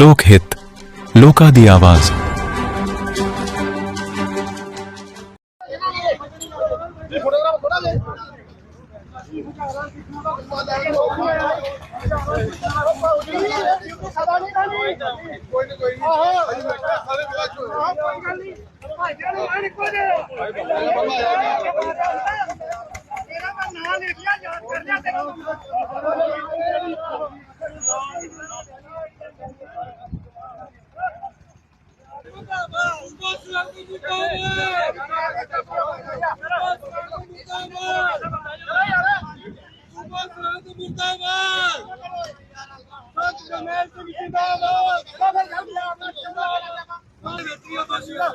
ਲੋਕ ਹਿੱਤ ਲੋਕਾਂ ਦੀ ਆਵਾਜ਼। posso acreditar mais! Não posso acreditar mais! Não posso acreditar mais! Santo Tomé, se me quitava! Olha, tinha baixinha!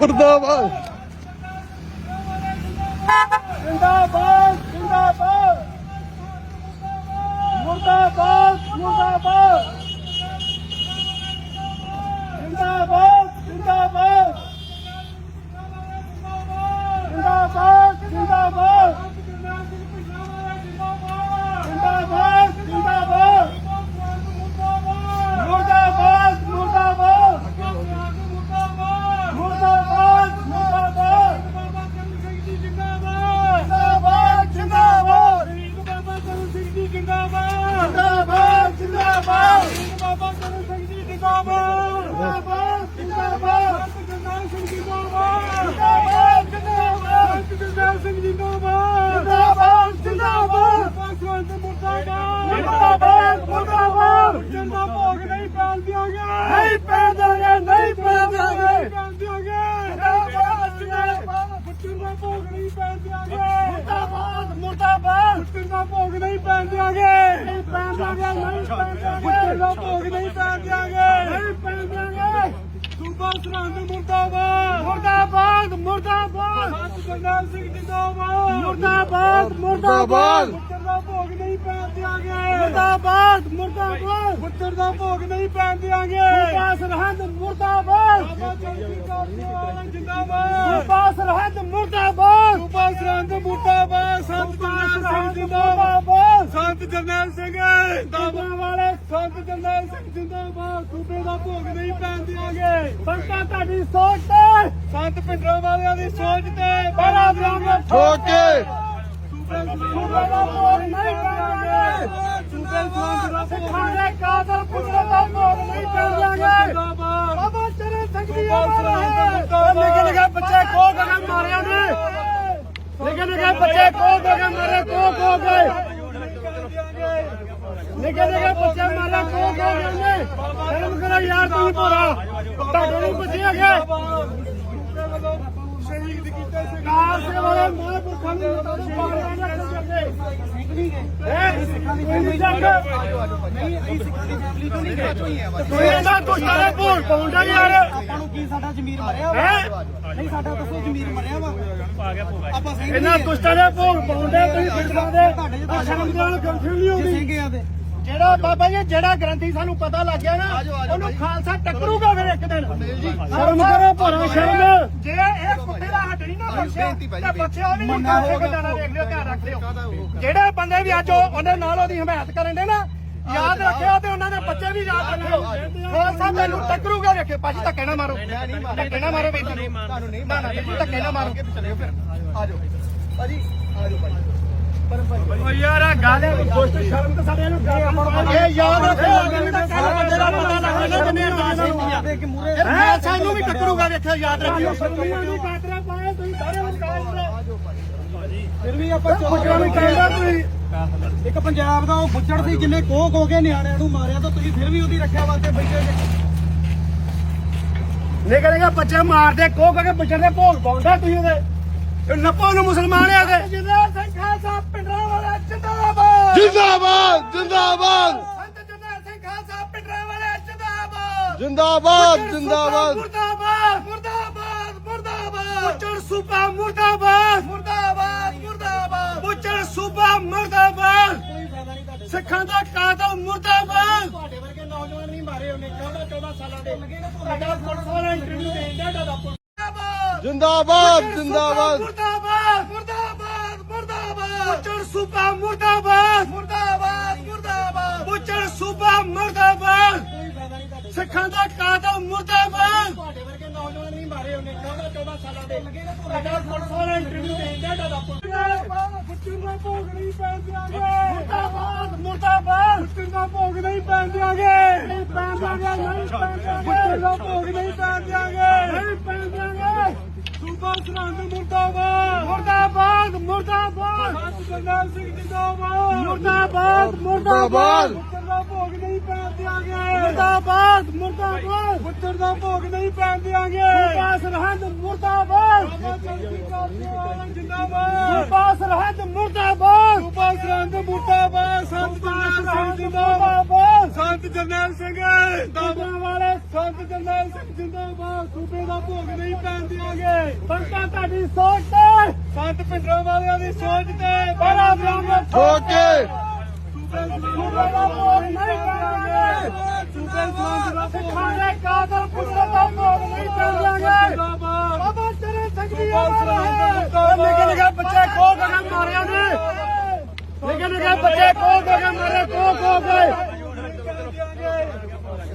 ਮੁਰਦਾਬਾਦ ਜਿੰਦਾਬਾਦ ਜਿੰਦਾਬਾਦ। ਮੁਰਦਾਬਾਦ ਮੁਰਦਾਬਾਦ ਜਿੰਦਾਬਾਦ ਜਿੰਦਾਬਾਦ ਜਿੰਦਾਬਾਦ ਜਿੰਦਾਬਾਦ ਜਿੰਦਾਬਾਦ ਜਿੰਦਾਬਾਦ ਮੁਰਦਾਬਾਦ ਮੁਰਦਾਬਾਦ ਮੁਰਦਾਬਾਦ ਮੁਰਦਾਬਾਦ ਜਿੰਦਾਬਾਦ ਜਿੰਦਾਬਾਦ ਬਾਬਾ ਕਰੂ ਸਿੰਘ ਜੀ ਜਿੰਦਾਬਾਦ ਜਿੰਦਾਬਾਦ ਜਿੰਦਾਬਾਦ ਬਾਬਾ ਕਰੂ ਸਿੰਘ ਜੀ ਜਿੰਦਾਬਾਦ ਜਿੰਦਾਬਾਦ ਜਿੰਦਾਬਾਦ ਜਗਦਾਰ ਸਿੰਘ ਜਿੰਦਾਬਾਦ ਜਿੰਦਾਬਾਦ ਜਗਦਾਰ ਸਿੰਘ ਜਿੰਦਾਬਾਦ ਜਿੰਦਾਬਾਦ ਜਿੰਦਾਬਾਦ ਪਾਸਵਾਨ ਮੁਰਦਾਬਾਦ ਮੁਰਦਾਬਾਦ ਜਿੰਦਾ ਭੋਗ ਨਹੀਂ ਪੈਣ ਦਿਆਂਗੇ ਨਹੀਂ ਪੈਣ ਦਿਆਂਗੇ ਨਹੀਂ ਪੈਣ ਦਿਆਂਗੇ ਪੈਣ ਦਿਆਂਗੇ ਜਿੰਦਾਬਾਦ ਜਿੰਦਾਬਾਦ ਪੁੱਤਰ ਦਾ ਭੋਗ ਨਹੀਂ ਪੈਣ ਦਿਆਂਗੇ ਮੁਰਦਾਬਾਦ ਮੁਰਦਾਬਾਦ। ਪੁੱਤਰ ਦਾ ਭੋਗ ਨਹੀਂ ਪੈਣ ਦਿਆਂਗੇ ਨਹੀਂ ਪੈਣ ਦਿਆਂਗੇ ਨਹੀਂ ਪੈਣ ਦਿਆਂਗੇ ਪੁੱਤਰ ਦਾ ਭੋਗ ਨਹੀਂ ਪੈਣ ਦਿਆਂਗੇ ਨਹੀਂ ਪੈਣ ਦਿਆਂਗੇ ਸੂਬਾ ਸਰਹੰਦ ਮੁਰਦਾਬਾਦ ਮੁਰਦਾਬਾਦ ਮੁਰਦਾਬਾਦ ਸਤ ਸਿੰਘ ਜਿੰਦਾਬਾਦ ਮੁਰਦਾਬਾਦ ਮੁਰਦਾਬਾਦ। ਭੋਗ ਨਹੀਂ ਪੈਣ ਦਿਆਂਗੇ। ਮੁਰਦਾਬਾਦ ਮੁਰਦਾਬਾਦ। ਪੁੱਤਰ ਦਾ ਭੋਗ ਨਹੀਂ ਪੈਣ ਦਿਆਂਗੇ। ਸੂਬਾ ਸਰਹੰਦ ਮੁਰਦਾਬਾਦ। ਬਾਬਾ ਚੌਧਰੀ ਕਾਰਜਵਾਲਾ ਜਿੰਦਾਬਾਦ। ਸੂਬਾ ਸਰਹੰਦ ਮੁਰਦਾਬਾਦ। ਸੂਬਾ ਸਰਹੰਦ ਮੁਰਦਾਬਾਦ। ਸੰਤ ਜਰਨੈਲ ਸਿੰਘ ਜਿੰਦਾਬਾਦ। ਸੰਤ ਜਰਨੈਲ ਸਿੰਘ ਜਿੰਦਾਬਾਦ। ਵਾਲੇ। ਸੰਤ ਜਰਨੈਲ ਸਿੰਘ ਜਿੰਦਾਬਾਦ। ਸੂਬੇ ਦਾ ਭੋਗ ਨਹੀਂ ਪੈਣ ਦਿਆਂਗੇ। ਸੰਤਾਂ ਤੁਹਾਡੀ ਸੋਚ ਤੇ। ਸੰਤ ਪਿੰਡਰਾਂ ਵਾਲਿਆਂ ਦੀ ਸੋਚ ਤੇ। ਬੜਾ ਦਿਆਂਗੇ ਠੋਕ ਸੂਬੇ ਦਾ ਭੋਗ ਨਹੀਂ ਪੈਣਗੇ ਸੂਬੇ ਦਾ ਸਿੱਖਾਂ ਦੇ ਕਾਦਰ ਪੁੱਤਰ ਦਾ ਭੋਗ ਨਹੀਂ ਪੈਣਗੇ ਬਾਬਾ ਚਰਨ ਸਿੰਘ ਦੀ ਆਵਾਜ਼ ਹੈ ਨਿੱਕੇ ਨਿੱਕੇ ਬੱਚੇ ਕੋ ਕੇ ਮਾਰਿਆ ਨੇ ਨਿੱਕੇ ਨਿੱਕੇ ਬੱਚੇ ਕੋ ਕੇ ਮਾਰੇ ਕੋ ਕੋ ਗਏ ਨਿੱਕੇ ਨਿੱਕੇ ਬੱਚੇ ਮਾਰੇ ਕੋ ਕੋ ਗਏ ਨੇ ਸ਼ਰਮ ਕਰੋ ਯਾਰ ਤੁਸੀਂ ਭੋਰਾ ਤੁਹਾਡੇ ਬੱਚੇ ਹੈਗੇ ਸ਼ਹੀਦ ਕਾਰ ਸੇ ਵਾਲੇ ਮਹਾਂਪੁਰਖਾਂ ਨੂੰ ਮਤਾਂ ਨੂੰ ਪਾਗਲਾਂ ਨੇ ਦੀ ਦੀ ਇਹਨਾਂ ਦੁਸ਼ਟਾਂ ਦੇ ਭੋਗ ਪਾਉਂਦਾ ਦੇ ਤੁਸੀਂ। ਫਿਰਦਾ ਦੇ ਆ ਸ਼ਰਮ ਨਾਲ ਕੰਫਿਊਜ਼ ਨਹੀਂ ਦੇ ਜਿਹੜਾ ਬਾਬਾ ਜੀ ਜਿਹੜਾ ਗ੍ਰੰਥੀ ਸਾਨੂੰ ਪਤਾ ਲੱਗ ਗਿਆ ਨਾ ਉਹਨੂੰ ਖਾਲਸਾ ਟੱਕਰੂਗਾ ਫਿਰ ਇੱਕ ਦਿਨ। ਸ਼ਰਮ ਕਰੋ ਭਰਾ ਸ਼ਰਮ ਜੇ ਇਹ ਕੁੱਤੇ ਦਾ ਹੱਟ ਨਹੀਂ ਨਾ ਬਖਸ਼ਿਆ ਤੇ ਬਖਸ਼ਿਆ ਵੀ ਨਹੀਂ ਖਾਲਸੇ ਕੋ ਜਾਣਾ ਦੇਖ ਲਿਓ ਧਿਆਨ ਰੱਖਿਓ। ਜਿਹੜੇ ਬੰਦੇ ਵੀ ਅੱਜ ਉਹ- ਉਹਦੇ ਨਾਲ ਉਹਦੀ ਹਮਾਇਤ ਕਰਨ ਦੇ ਨਾ ਯਾਦ ਰੱਖਿਓ ਤੇ ਉਹਨਾਂ ਦੇ ਬੱਚੇ ਵੀ ਯਾਦ ਰੱਖਿਓ। ਖਾਲਸਾ ਮੈਨੂੰ ਟੱਕਰੂਗਾ ਵੇਖਿਓ ਭਾਜੀ ਧੱਕੇ ਨਾ ਮਾਰੋ। ਧੱਕੇ ਨਾ ਮਾਰੋ ਵੀ ਤੁਹਾਨੂੰ ਨਹੀਂ ਮਾਰਨਾ ਧੱਕੇ ਨਾ ਮਾਰੋ। ਚਲਿਓ ਫਿਰ। ਆ ਜਾਓ। ਭਾਜੀ ਆ ਜਾਓ ਭਾਜੀ। ਪਰ ਭਾਈ ਓ ਯਾਰ ਆ ਗੱਲ ਦੋਸਤ ਸ਼ਰਮ ਤਾਂ ਸਾਡੇ ਨੂੰ ਇਹ ਯਾਦ ਰੱਖੋ ਅਗਲੇ ਤਾਂ ਕੱਲ ਬੰਦੇ ਦਾ ਪਤਾ ਲੱਗਣਾ ਜਿੰਨੇ ਆਵਾਜ਼ ਦੇ ਕੇ ਮੂਰੇ ਹੈ ਸਾਨੂੰ ਵੀ ਟੱਕਰੂਗਾ ਵੇਖਿਓ ਯਾਦ ਰੱਖਿਓ। ਸ਼ਰਮੀਆਂ ਦੀ ਕਾਤਰਾ ਪਾਏ ਤੁਸੀਂ ਸਾਰੇ ਫਿਰ ਵੀ ਆਪਾਂ ਪੁੱਛਣਾ ਵੀ ਕਹਿੰਦਾ ਤੁਸੀਂ। ਇੱਕ ਪੰਜਾਬ ਦਾ ਉਹ ਬੁੱਚੜ ਸੀ ਜਿਹਨੇ ਕੋਹ ਕੋ ਕੇ ਨਿਆਣਿਆਂ ਨੂੰ ਮਾਰਿਆ ਤਾਂ ਤੁਸੀਂ ਫਿਰ ਵੀ ਉਹਦੀ ਰੱਖਿਆ ਵਾਸਤੇ ਬੈਠੇ ਜੇ। ਨਿਕਲੇਗਾ ਬੱਚੇ ਮਾਰਦੇ ਕੋ ਕੇ ਬੱਚੇ ਦੇ ਭੋਗ ਪਾਉਂਦਾ ਤੁਸੀਂ ਉਹਦੇ। ਨੱਪੋ ਨੂੰ ਮੁਸਲਮਾਨ ਆ ਗਏ ਜਰਨੈਲ ਸਿੰਘ ਖਾਲਸਾ ਜਿੰਦਾਬਾਦ! ਜਿੰਦਾਬਾਦ ਜਿੰਦਾਬਾਦ! ਸੰਤ ਜਰਨੈਲ ਸਿੰਘ ਖਾਲਸਾ ਪਿੰਡਰਾ ਵਾਲਾ ਜਿੰਦਾਬਾਦ! ਜਿੰਦਾਬਾਦ ਜਿੰਦਾਬਾਦ! ਮੁਰਦਾਬਾਦ ਮੁਰਦਾਬਾਦ ਮੁਰਦਾਬਾਦ! ਬੁੱਚੜ ਸੂਬਾ ਮੁਰਦਾਬਾਦ ਮੁਰਦਾਬਾਦ ਮੁਰਦਾਬਾਦ! ਬੁੱਚੜ ਸੂਬਾ ਮੁਰਦਾਬਾਦ! ਤੁਹਾਡੇ ਸਿੱਖਾਂ ਦਾ ਕਾਤਲ ਮੁਰਦਾਬਾਦ! ਤੁਹਾਡੇ ਵਰਗੇ ਨੌਜਵਾਨ ਨਹੀਂ ਮਾਰੇ ਉਹਨੇ 14 14 ਸਾਲਾਂ ਦੇ। ਸਾਡਾ ਪੁਲਿਸ ਵਾਲਾ ਇੰਟਰਵਿਊ ਦੇਂਦਾ ਤੁਹਾਡਾ ਜਿੰਦਾਬਾਦ ਜਿੰਦਾਬਾਦ ਮੁਰਦਾਬਾਦ ਮੁਰਦਾਬਾਦ ਮੁਰਦਾਬਾਦ ਬੁੱਚੜ ਸੂਬਾ ਮੁਰਦਾਬਾਦ। ਮੁਰਦਾਬਾਦ ਮੁਰਦਾਬਾਦ। ਬੁੱਚੜ ਸੂਬਾ ਮੁਰਦਾਬਾਦ। ਸਿੱਖਾਂ ਦਾ ਕਾਤਲ ਮੁਰਦਾਬਾਦ। ਤੁਹਾਡੇ ਵਰਗੇ ਨੌਜਵਾਨ ਨਹੀਂ ਮਾਰੇ ਉਹਨੇ 14 14 ਸਾਲਾਂ ਦੇ। ਸਾਡਾ ਪੁਲਿਸ ਵਾਲਾ ਇੰਟਰਵਿਊ ਦੇਂਦਾ ਤੁਹਾਡਾ ਬੁੱਚੜ ਦਾ ਭੋਗ ਨਹੀਂ ਪੈਣ ਦਿਆਂਗੇ ਮੁਰਦਾਬਾਦ। ਮੁਰਦਾਬਾਦ ਬੁੱਚੜ ਦਾ ਭੋਗ ਨਹੀਂ ਪੈਣ ਦਿਆਂਗੇ। ਨਹੀਂ ਪੈਣ ਦਿਆਂਗੇ ਨਹੀਂ ਪੈਣ ਦਿਆਂਗੇ ਬੁੱਚੜ ਦਾ ਭੋਗ ਨਹੀਂ ਪੈਣ ਦਿਆਂਗੇ ਸੂਬਾ ਸਰਹੰਦ ਮੁਰਦਾਬਾਦ। ਮੁਰਦਾਬਾਦ ਮੁਰਦਾਬਾਦ। ਸਤ ਜਰਨੈਲ ਸਿੰਘ ਜਿੰਦਾਬਾਦ ਮੁਰਦਾਬਾਦ। ਮੁਰਦਾਬਾਦ। ਦਾ ਭੋਗ ਨਹੀਂ ਪੈਣ ਦਿਆਂਗੇ। ਮੁਰਦਾਬਾਦ ਮੁਰਦਾਬਾਦ। ਬੁੱਚੜ ਦਾ ਭੋਗ ਨਹੀਂ ਪੈਣ ਦਿਆਂਗੇ। ਸੂਬਾ ਸਰਹੰਦ ਮੁਰਦਾਬਾਦ। ਜਿੰਦਾਬਾਦ। ਸੂਬਾ ਸਰਹੰਦ ਮੁਰਦਾਬਾਦ। ਸੂਬਾ ਸਰਹੰਦ ਮੁਰਦਾਬਾਦ। ਸੰਤ ਜਰਨੈਲ ਸਿੰਘ ਜਿੰਦਾਬਾਦ। ਸੰਤ ਜਰਨੈਲ ਸਿੰਘ ਜਿੰਦਾਬਾਦ। ਵਾਲੇ। ਸੰਤ ਜਰਨੈਲ ਸਿੰਘ ਜਿੰਦਾਬਾਦ। ਸੂਬੇ ਦਾ ਭੋਗ ਨਹੀਂ ਪੈਣ ਦਿਆਂਗੇ। ਸੰਤਾਂ ਤੁਹਾਡੀ ਸੋਚ ਤੇ। ਸੰਤ ਪਿੰਡਰਾਂ ਵਾਲਿਆਂ ਦੀ ਸੋਚ ਤੇ। ਬੜਾ ਬਰਾਬਰ ਠੋਕੇ ਸੂਬੇ ਦਾ ਭੋਗ ਨਹੀਂ ਪੈਣ ਸੂਬੇ ਦਾ ਸਿੱਖਾਂ ਦੇ ਕਾਤਲ ਪੁੱਤਰ ਦਾ ਭੋਗ ਨਹੀਂ ਪੈਣ ਬਾਬਾ ਤੇਰੇ ਸੰਗਦੀ ਅਮਰ ਹੈ ਨਿੱਕੇ ਬੱਚੇ ਖੋ ਕੇ ਮਾਰਿਆ ਨੇ ਨਿੱਕੇ ਨਿੱਕੇ ਬੱਚੇ ਖੋ ਕੇ ਮਾਰੇ ਖੋ ਖੋ ਕੇ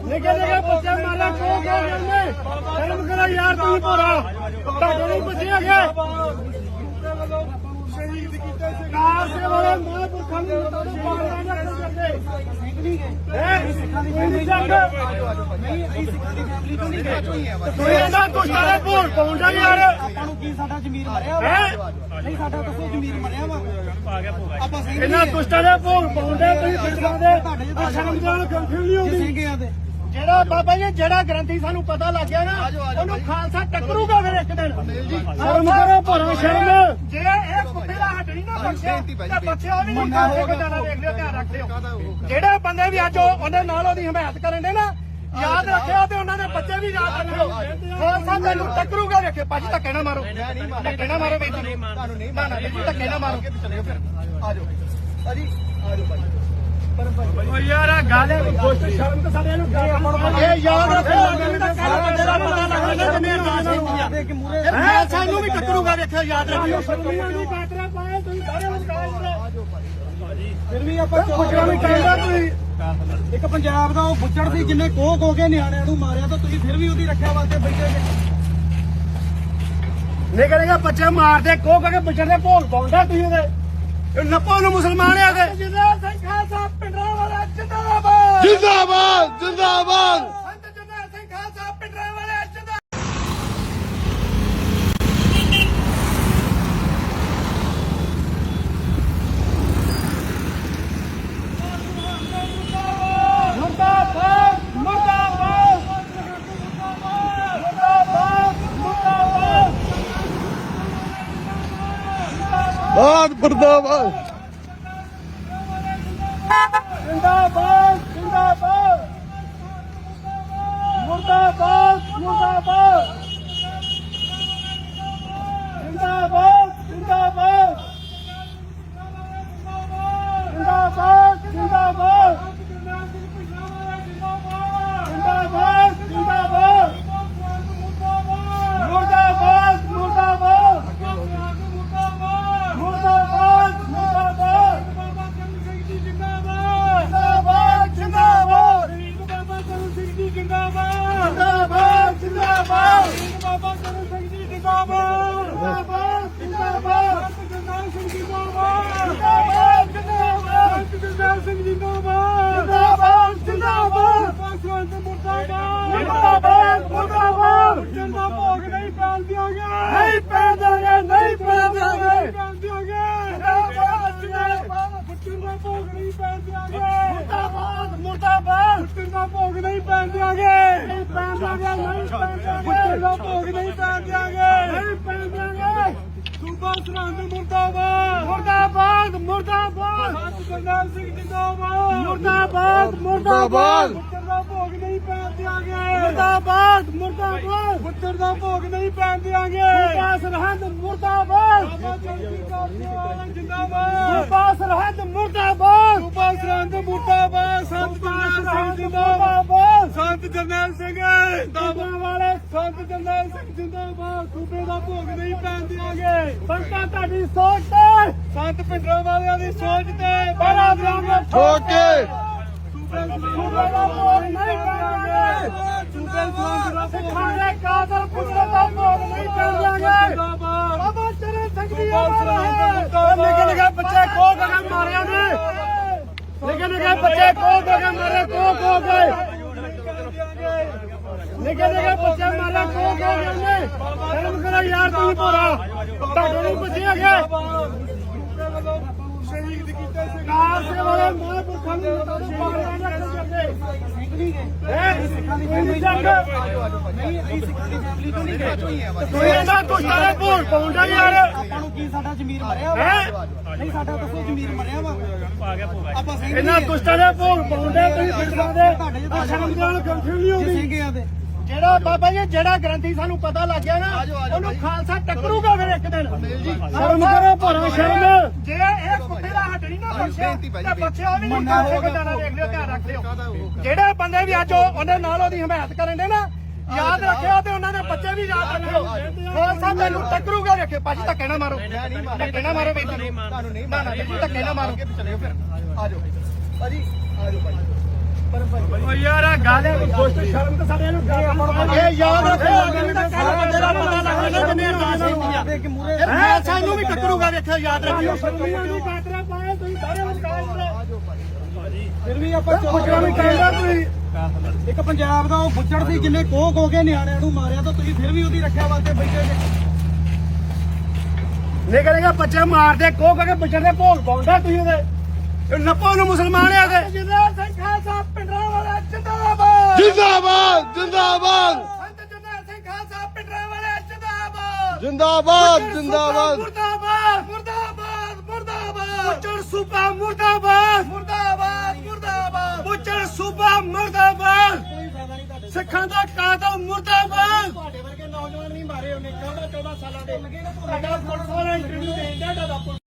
ਨਿੱਕੇ ਨਿੱਕੇ ਬੱਚੇ ਮਾਰੇ ਖੋ ਖੋ ਕੇ ਨੇ ਸ਼ਰਮ ਕਰੋ ਯਾਰ ਤੁਸੀਂ ਭੋਰਾ ਤੁਹਾਡੇ ਨਹੀਂ ਬੱਚੇ ਹੈਗੇ ਸ਼ਹੀਦ ਸਰਕਾਰ ਸੇ ਵਾਲੇ ਮਹਾਂਪੁਰਖਾਂ ਨੂੰ ਮਤਾਂ ਪਾਲਣਾ ਨਾ ਕਰਦੇ ਹੈ? ਸਿੱਖਾਂ ਦੀ ਫੈਮਿਲੀ ਨਹੀਂ ਅਸੀਂ ਸਿੱਖਾਂ ਦੀ ਫੈਮਿਲੀ ਤੋਂ ਨਹੀਂ ਗਏ। ਤੁਸੀਂ ਇਹਦਾ ਦੁਸ਼ਟਾਰੇ ਭੋਲ ਪਾਉਂਦਾ ਯਾਰ। ਆਪਾਂ ਨੂੰ ਕੀ ਸਾਡਾ ਜ਼ਮੀਰ ਮਰਿਆ ਵਾ? ਹੈ? ਨਹੀਂ ਸਾਡਾ ਦੱਸੋ ਜ਼ਮੀਰ ਮਰਿਆ ਵਾ। ਆਪਾਂ ਸਿੰਘ ਇਹਨਾਂ ਦੁਸ਼ਟਾਰੇ ਭੋਲ ਪਾਉਂਦੇ ਤੁਸੀਂ ਫਿਰਦਾ ਦੇ ਆ ਸ਼ਰਮ ਜਾਨ ਕੰਫਿਊਜ਼ ਨਹੀਂ ਹੁੰਦੀ ਸਿੰਘਿਆਂ ਦੇ ਜਿਹੜਾ ਬਾਬਾ ਜੀ ਜਿਹੜਾ ਗ੍ਰੰਥੀ ਸਾਨੂੰ ਪਤਾ ਲੱਗ ਗਿਆ ਨਾ ਉਹਨੂੰ ਖਾਲਸਾ ਟੱਕਰੂਗਾ ਫਿਰ ਇੱਕ ਦਿਨ। ਸ਼ਰਮ ਕਰੋ ਭਰਾ ਸ਼ਰਮ। ਜੇ। ਇਹ ਕੁੱਤੇ ਦਾ ਹੱਟ ਨਹੀਂ ਨਾ ਬਖਸ਼ਿਆ ਤਾਂ ਬਖਸ਼ਿਆ ਵੀ ਨਹੀਂ ਖਾਲਸੇ ਕੋ ਜਾਣਾ ਵੇਖ ਲਿਓ ਧਿਆਨ ਰੱਖਿਓ। ਜਿਹੜੇ ਬੰਦੇ ਵੀ ਅੱਜ ਉਹ- ਉਹਦੇ ਨਾਲ ਉਹਦੀ ਹਮਾਇਤ ਕਰਨ ਦੇ ਨਾ ਯਾਦ ਰੱਖਿਓ ਤੇ ਉਹਨਾਂ ਦੇ ਬੱਚੇ ਵੀ ਯਾਦ ਰੱਖਿਓ। ਖਾਲਸਾ ਤੈਨੂੰ ਟੱਕਰੂਗਾ ਵੇਖਿਓ ਭਾਜੀ ਧੱਕੇ ਨਾ ਮਾਰੋ। ਧੱਕੇ ਨਾ ਮਾਰੋ ਬੇਟੀ ਤੁਹਾਨੂੰ ਨਹੀਂ ਮਾਰਨਾ ਧੱਕੇ ਨਾ ਮਾਰੋ। ਭਾਜੀ ਆ ਜਾਓ। ਭਾਜੀ ਪਰ ਭਾਈ। ਓ ਯਾਰ ਆ ਗੱਲ ਦੋਸਤ ਸ਼ਰਮ ਤਾਂ ਸਾਡੇ ਨੂੰ ਇਹ ਯਾਦ ਰੱਖੋ ਅਗਲੇ ਤਾਂ ਕੱਲ ਬੰਦੇ ਦਾ ਪਤਾ ਲੱਗਣਾ ਜਿੰਨੇ ਆਵਾਜ਼ ਦੇ ਕੇ ਮੂਰੇ ਹੈ ਸਾਨੂੰ ਵੀ ਟੱਕਰੂਗਾ ਵੇਖਿਓ ਯਾਦ ਰੱਖਿਓ। ਸ਼ਰਮੀਆਂ ਦੀ ਕਾਤਰਾ ਪਾਏ ਤੁਸੀਂ ਸਾਰੇ ਫਿਰ ਵੀ ਆਪਾਂ ਪੁੱਛਣਾ ਵੀ ਕਹਿੰਦਾ ਤੁਸੀਂ। ਇੱਕ ਪੰਜਾਬ ਦਾ ਉਹ ਬੁੱਚੜ ਸੀ ਕੋਹ ਕੋ ਕੇ ਨਿਆਣਿਆਂ ਨੂੰ ਮਾਰਿਆ ਤਾਂ ਤੁਸੀਂ ਫਿਰ ਵੀ ਉਹਦੀ ਰੱਖਿਆ ਵਾਸਤੇ ਬੈਠੇ ਜੇ। ਨਿਕਲੇਗਾ ਬੱਚੇ ਮਾਰਦੇ ਕੋ ਕੇ ਬੱਚੇ ਦੇ ਭੋਗ ਪਾਉਂਦਾ ਤੁਸੀਂ ਉਹਦੇ। ਨੱਪੋ ਨੂੰ ਮੁਸਲਮਾਨ ਆ ਗਏ ਜਰਨੈਲ ਸਿੰਘ ਖਾਲਸਾ ਪਿੰਡਰਾ ਵਾਲਾ ਜਿੰਦਾਬਾਦ। ਜਿੰਦਾਬਾਦ ਜਿੰਦਾਬਾਦ ਸੰਤ ਜਰਨੈਲ ਸਿੰਘ ਖਾਲਸਾ ਪਿੰਡਰਾ ਵਾਲਾ ਜਿੰਦਾਬਾਦ ਮੁਰਦਾਬਾਦ ਮੁਰਦਾਬਾਦ ਮੁਰਦਾਬਾਦ ਮੁਰਦਾਬਾਦ ਬਾਦ ਮੁਰਦਾਬਾਦ ਜਿੰਦਾਬਾਦ ਜਿੰਦਾਬਾਦ ਮੁਰਦਾਬਾਦ ਮੁਰਦਾਬਾਦ ਜਿੰਦਾਬਾਦ ਜਿੰਦਾਬਾਦ ਜਿੰਦਾਬਾਦ ਜਿੰਦਾਬਾਦ ਜਿੰਦਾਬਾਦ ਜਿੰਦਾਬਾਦ ਮੁਰਦਾਬਾਦ ਮੁਰਦਾਬਾਦ ਮੁਰਦਾਬਾਦ ਮੁਰਦਾਬਾਦ ਬਾਬਾ ਕਰਮ ਸਿੰਘ ਜੀ ਜਿੰਦਾਬਾਦ ਜਿੰਦਾਬਾਦ ਜਿੰਦਾਬਾਦ ਬਾਬਾ ਕਰਮ ਸਿੰਘ ਜੀ ਜਿੰਦਾਬਾਦ ਜਿੰਦਾਬਾਦ ਜਿੰਦਾਬਾਦ ਮੁਰਦਾਬਾਦ ਮੁਰਦਾਬਾਦ ਬੁੱਚੜ ਦਾ ਭੋਗ ਨਹੀਂ ਪੈਣ ਦਿਆਂਗੇ ਨਹੀਂ ਪੈਣ ਦਿਆਂਗੇ ਨਹੀਂ ਪੈਣ ਦਿਆਂਗੇ ਪੈਣ ਦਿਆਂਗੇ ਮੁਰਦਾਬਾਦ ਦਾ ਭੋਗ ਨਹੀਂ ਪੈਣ ਦਿਆਂਗੇ ਮੁਰਦਾਬਾਦ ਮੁਰਦਾਬਾਦ ਬੁੱਚੜ ਦਾ ਭੋਗ ਨਹੀਂ ਪੈਣ ਦਿਆਂਗੇ ਨਹੀਂ ਪੈਣ ਦਿਆਂਗੇ ਨਹੀਂ ਪੈਣ ਦਿਆਂਗੇ ਬੁੱਚੜ ਦਾ ਭੋਗ ਨਹੀਂ ਪੈਣ ਦਿਆਂਗੇ ਨਹੀਂ ਪੈਣ ਦਿਆਂਗੇ ਸੂਬਾ ਸਰਹੰਦ ਮੁਰਦਾਬਾਦ ਮੁਰਦਾਬਾਦ ਮੁਰਦਾਬਾਦ ਸਤ ਸਿੰਘ ਜਿੰਦਾਬਾਦ ਮੁਰਦਾਬਾਦ ਮੁਰਦਾਬਾਦ। ਪੁੱਤਰ ਦਾ ਭੋਗ ਨਹੀਂ ਪੈਣ ਦਿਆਂਗੇ ਮੁਰਦਾਬਾਦ ਮੁਰਦਾਬਾਦ। ਪੁੱਤਰ ਦਾ ਭੋਗ ਨਹੀਂ ਪੈਣ ਦਿਆਂਗੇ। ਸੂਬਾ ਸਰਹੰਦ ਮੁਰਦਾਬਾਦ। ਬਾਬਾ ਚੌਂਕੀ ਕਾਰਜਵਾਲਾ ਜਿੰਦਾਬਾਦ। ਸੂਬਾ ਸਰਹੰਦ ਮੁਰਦਾਬਾਦ। ਸੂਬਾ ਸਰਹੰਦ ਮੁਰਦਾਬਾਦ। ਸੰਤ ਜਰਨੈਲ ਸਿੰਘ ਜਿੰਦਾਬਾਦ। ਸੰਤ ਜਰਨੈਲ ਸਿੰਘ ਜਿੰਦਾਬਾਦ। ਵਾਲੇ। ਸੰਤ ਜਰਨੈਲ ਸਿੰਘ ਜਿੰਦਾਬਾਦ। ਸੂਬੇ ਦਾ ਭੋਗ ਨਹੀਂ ਪੈਣ ਦਿਆਂਗੇ। ਸੰਤਾਂ ਤੁਹਾਡੀ ਸੋਚ ਤੇ। ਸੰਤ ਪਿੰਡਰਾਂ ਵਾਲਿਆਂ ਦੀ ਸੋਚ ਤੇ। ਬੜਾ ਦਿਆਂਗੇ ਠੋਕ ਸੂਬੇ ਦਾ ਭੋਗ ਨਹੀਂ ਪੈਣਗੇ ਸੂਬੇ ਦਾ ਸਿੱਖਾਂਗੇ ਪੁੱਤਰ ਦਾ ਭੋਗ ਨਹੀਂ ਪੈਣਗੇ ਬਾਬਾ ਚਰਨ ਸਿੰਘ ਦੀ ਆਵਾਜ਼ ਨਿੱਕੇ ਨਿੱਕੇ ਬੱਚੇ ਖੋ ਕੇ ਮਾਰਿਆ ਨੇ ਨਿੱਕੇ ਨਿੱਕੇ ਬੱਚੇ ਖੋ ਕੇ ਮਾਰੇ ਖੋ ਖੋ ਕੇ ਨਿੱਕੇ ਨਿੱਕੇ ਬੱਚੇ ਮਾਰੇ ਖੋ ਖੋ ਕੇ ਨੇ ਸ਼ਰਮ ਕਰੋ ਯਾਰ ਤੁਸੀਂ ਭੋਰਾ ਤੁਹਾਡੇ ਨੂੰ ਬੱਚੇ ਹੈਗੇ ਸ਼ਹੀਦ ਕੀਤੇ ਸਰਕਾਰ ਸੇ ਵਾਲੇ ਮਹਾਂਪੁਰਖਾਂ ਨੂੰ ਮਤਾਂ ਪਾਗਲਾਂ ਸਿੱਖਾਂ ਦੀ ਫੈਮਿਲੀ ਜੰਗ ਨਹੀਂ ਅਸੀਂ ਸਿੱਖਾਂ ਦੀ ਫੈਮਿਲੀ ਤੋਂ ਨਹੀਂ ਗਏ ਤੂੰ ਇਹਨਾਂ ਦੁਸ਼ਟਾਂ ਦੇ ਭੋਗ ਪਾਉਂਦਾ ਯਾਰ ਆਪਾਂ ਨੂੰ ਕੀ ਸਾਡਾ ਜ਼ਮੀਰ ਮਰਿਆ ਵਾ ਨਹੀਂ ਸਾਡਾ ਦੱਸੋ ਜ਼ਮੀਰ ਮਰਿਆ ਵਾ ਆਪਾਂ ਸਿੰਘ ਇਹਨਾਂ ਦੁਸ਼ਟਾਂ ਦੇ ਭੋਗ ਪਾਉਂਦੇ ਤੁਸੀਂ ਫਿਰਦਾ ਦੇ ਸ਼ਰਮ ਨਾਲ ਕੰਫਿਊਜ਼ ਨਹੀਂ ਜੇ ਹੁੰਦੀ ਸਿੰਘ ਜਿਹੜਾ ਬਾਬਾ ਜੀ ਜਿਹੜਾ ਗ੍ਰੰਥੀ ਸਾਨੂੰ ਪਤਾ ਲੱਗ ਗਿਆ ਨਾ ਉਹਨੂੰ ਖਾਲਸਾ ਟੱਕਰੂਗਾ ਫਿਰ ਇੱਕ ਦਿਨ ਸ਼ਰਮ ਕਰੋ ਭਰਾ ਸ਼ਰਮ ਜੇ ਇਹ ਕੁੱਤੇ ਦਾ ਹੱਟ ਨਹੀਂ ਨਾ ਬਖਸ਼ਿਆ। ਤੇ ਬਖਸ਼ਿਆ ਉਹ ਵੀ ਨਹੀਂ ਕਾਸੇ ਕਦਾਣਾ ਦੇਖ ਲਿਓ ਧਿਆਨ ਰੱਖ ਲਿਓ ਜਿਹੜੇ ਬੰਦੇ ਵੀ ਅੱਜ ਉਹ- ਉਹਦੇ ਨਾਲ ਉਹਦੀ ਹਮਾਇਤ ਕਰਨ ਦੇ ਨਾ ਯਾਦ ਰੱਖਿਓ ਤੇ ਉਹਨਾਂ ਦੇ ਬੱਚੇ ਵੀ ਯਾਦ ਰੱਖਿਓ। ਖਾਲਸਾ ਤੈਨੂੰ ਟੱਕਰੂਗਾ ਰੱਖਿਓ ਪਾਜੀ ਧੱਕੇ ਨਾ ਮਾਰੋ। ਧੱਕੇ ਨਾ ਮਾਰੋ ਵੀ ਤੁਹਾਨੂੰ ਨਹੀਂ ਮਾਰਨਾ ਜੀ ਧੱਕੇ ਨਾ ਮਾਰੋ। ਓ ਯਾਰ ਆ ਗਾਲੇ ਦੋਸਤ ਸ਼ਰਮ ਤਾਂ ਸਾਡੇ ਨੂੰ ਇਹ ਯਾਦ ਰੱਖਿਓ। ਅਗਲੇ ਦਾ ਕੱਲ ਬੰਦੇ ਦਾ ਪਤਾ ਲੱਗਣਾ ਜਿੰਨੇ ਨਾਮ ਦੇ ਕੇ ਮੂਰੇ ਹੈ ਸਾਨੂੰ ਵੀ ਟੱਕਰੂਗਾ ਵੇਖਿਓ ਯਾਦ ਰੱਖਿਓ ਸ਼ਰਮੀਆਂ ਦੀ ਕਾਤਰਾ ਪਾਏ ਤੁਸੀਂ ਸਾਰੇ ਮੁਕਾਬਲੇ ਫਿਰ ਵੀ ਆਪਾਂ ਪੁੱਛਣਾ ਵੀ ਕਹਿੰਦਾ ਤੁਸੀਂ ਇੱਕ ਪੰਜਾਬ ਦਾ ਉਹ ਬੁੱਚੜ ਸੀ ਜਿਹਨੇ ਕੋਹ ਕੋ ਕੇ ਨਿਆਣਿਆਂ ਨੂੰ ਮਾਰਿਆ ਤਾਂ ਤੁਸੀਂ ਫਿਰ ਵੀ ਉਹਦੀ ਰੱਖਿਆ ਵਾਸਤੇ ਬੈਠੇ ਜੇ। ਨਿਕਲ ਨਿਕਲ ਬੱਚੇ ਮਾਰਦੇ ਕੋ ਕੇ ਬੱਚੇ ਦੇ ਭੋਗ ਪਾਉਂਦਾ ਤੁਸੀਂ ਉਹਦੇ। ਨੱਪੋ ਨੂੰ ਮੁਸਲਮਾਨ ਆ ਗਏ ਜਿੰਦਾ ਸਿੰਘ ਖਾਲਸਾ ਪਿੰਡਰਾਂ ਵਾਲਾ ਜਿੰਦਾਬਾਦ। ਜਿੰਦਾਬਾਦ ਜਿੰਦਾਬਾਦ। ਸੰਤ ਜਿੰਦਾ ਸਿੰਘ ਖਾਲਸਾ ਪਿੰਡਰਾਂ ਵਾਲਾ ਜਿੰਦਾਬਾਦ। ਜਿੰਦਾਬਾਦ ਜਿੰਦਾਬਾਦ। ਮੁਰਦਾਬਾਦ ਮੁਰਦਾਬਾਦ ਮੁਰਦਾਬਾਦ। ਬੁੱਚੜ ਸੂਬਾ ਮੁਰਦਾਬਾਦ ਮੁਰਦਾਬਾਦ। ਬੁੱਚੜ ਸੂਬਾ ਮੁਰਦਾਬਾਦ। ਕੋਈ ਸਿੱਖਾਂ ਦਾ ਕਾਤਲ ਮੁਰਦਾਬਾਦ। ਤੁਹਾਡੇ ਵਰਗੇ ਨੌਜਵਾਨ ਨਹੀਂ ਮਾਰੇ ਉਹਨੇ 14 14 ਸਾਲਾਂ ਦੇ। ਸਾਡਾ ਪੁਲਿਸ ਵਾਲਾ ਇੰਟਰਵਿਊ ਦੇਣ ਤੁਹਾਡਾ